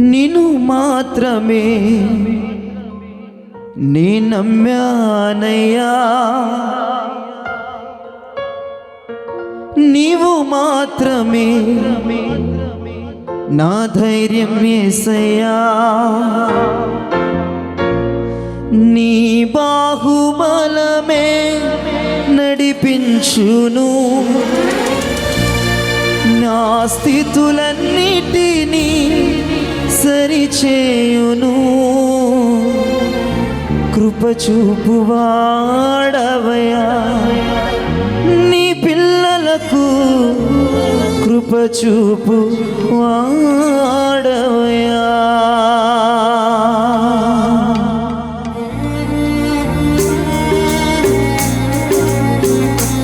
నిన్ను మాత్రమే నీ నమ్మానయ్యా. నీవు మాత్రమే నా ధైర్యం ఏసయ్యా. నీ బాహుబలమే నడిపించును. నా స్థితులన్నిటినీ సరిచేయును కృపచూపువాడవయా నీ పిల్లలకు కృపచూపు వాడవయా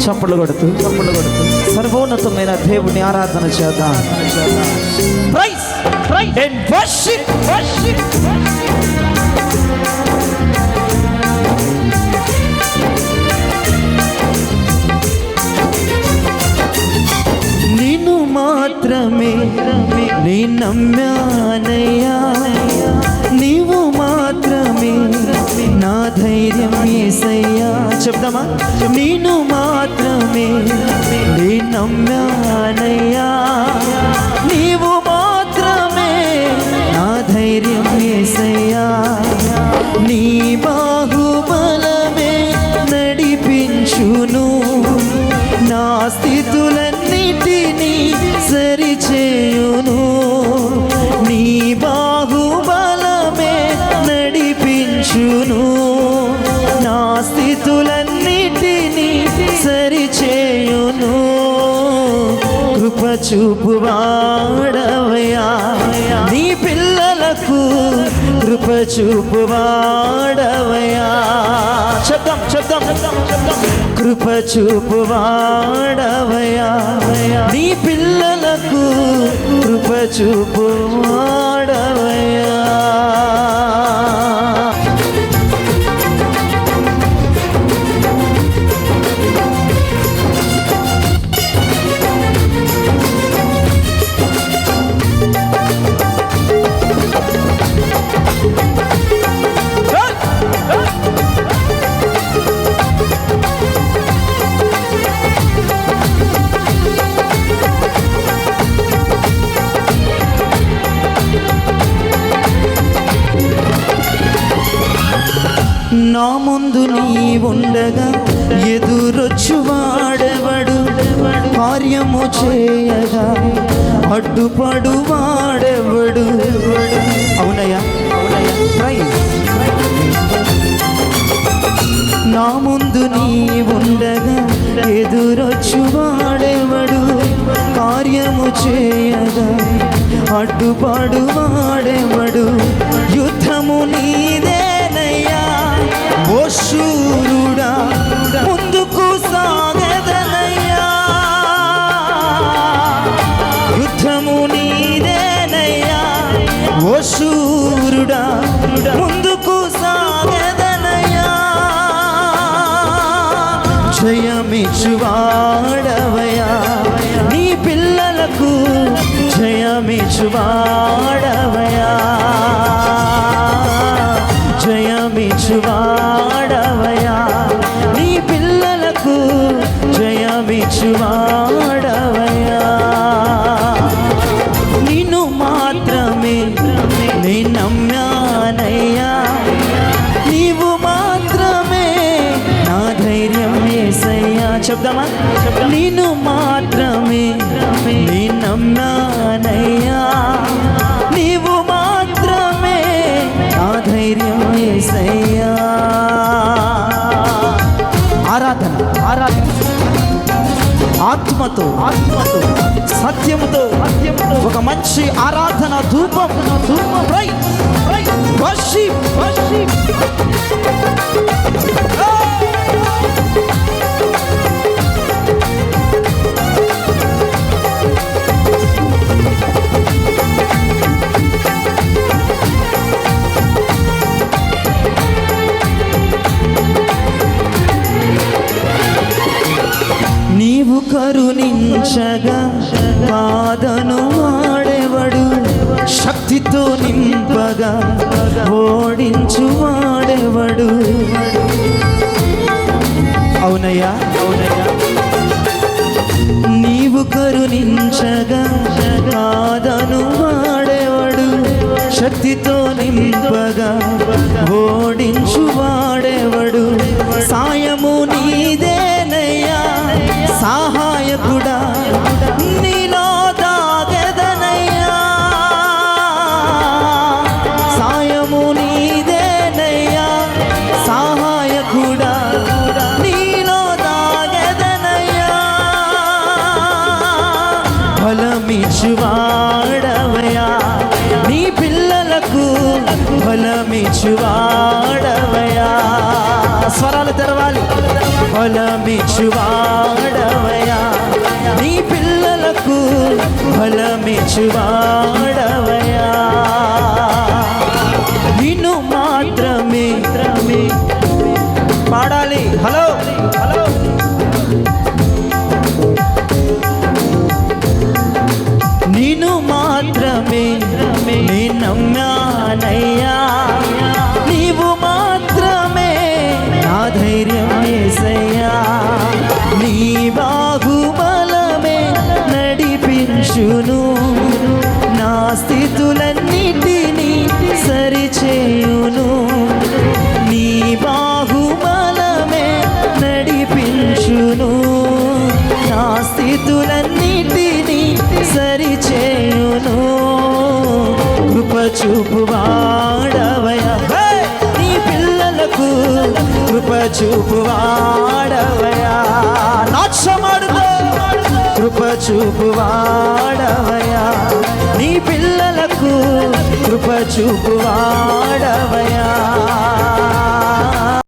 చప్పట్లు కొడుతూ చప్పట్లు కొడుతూ. సర్వోన్నతమైన దేవుని ఆరాధన చేద్దాం. Praise praise and worship worship నిన్ను మాత్రమే నీ నమ్మానయ్యా. నీవు మాత్రమే నా ధైర్యం చెప్దామా? నేను మాత్రమే నమ్మానయ్యా. చూపు వాడవయా నీ పిల్లలకు కృప చూపు వాడవయా శబ్దం శబ్దం కృప చూపు వాడవయా నీ పిల్లలకు కృప చూపువాడవయా నా ముందు నీ ఉండగా ఎదురొచ్చు వాడెవడు కార్యము చేయగా అడ్డుపడు వాడెవడు అవునయ్యా నా ముందు నీ ఉండగా ఎదురొచ్చు వాడెవడు కార్యము చేయగా అడ్డుపడు వాడెవడు యుద్ధము నీ శూరుడా ముందుకు సాగదనయా. జయమిచ్చువాడవయా. నీ పిల్లలకు జయమిచ్చువాడవయా. జయమిచ్చువాడవయా ఆత్మతో ఆత్మతో సత్యముతో సత్యముతో ఒక మంచి ఆరాధన ధూపం ధూపం. రై రై వర్షిప్ వర్షిప్ రక్షగా కాదను వాడెవడు శక్తితో నింపగా ఓడించు వాడెవడు అవునయ్యా? అవునయ్యా నీవు కరుణించగా కాదను వాడేవాడు శక్తితో నింపగా ఓడించు ఫలమిచ్చువాడవయా స్వరాలు తెరవాలి. ఫలమిచ్చువాడవయా నీ పిల్లలకు ఫలమిచ్చువాడవయా నిన్ను మాత్రమే పాడాలి. హలో. హలో. నిన్ను మాత్రమే నీ స్థితులన్నిటినీ సరిచేయును. కృప చూపు వాడవయ నీ పిల్లలకు కృప చూపు వాడవయా నాట్యమాడుకో కృప చూపు వాడవయా నీ పిల్లలకు కృప చూపు వాడవయా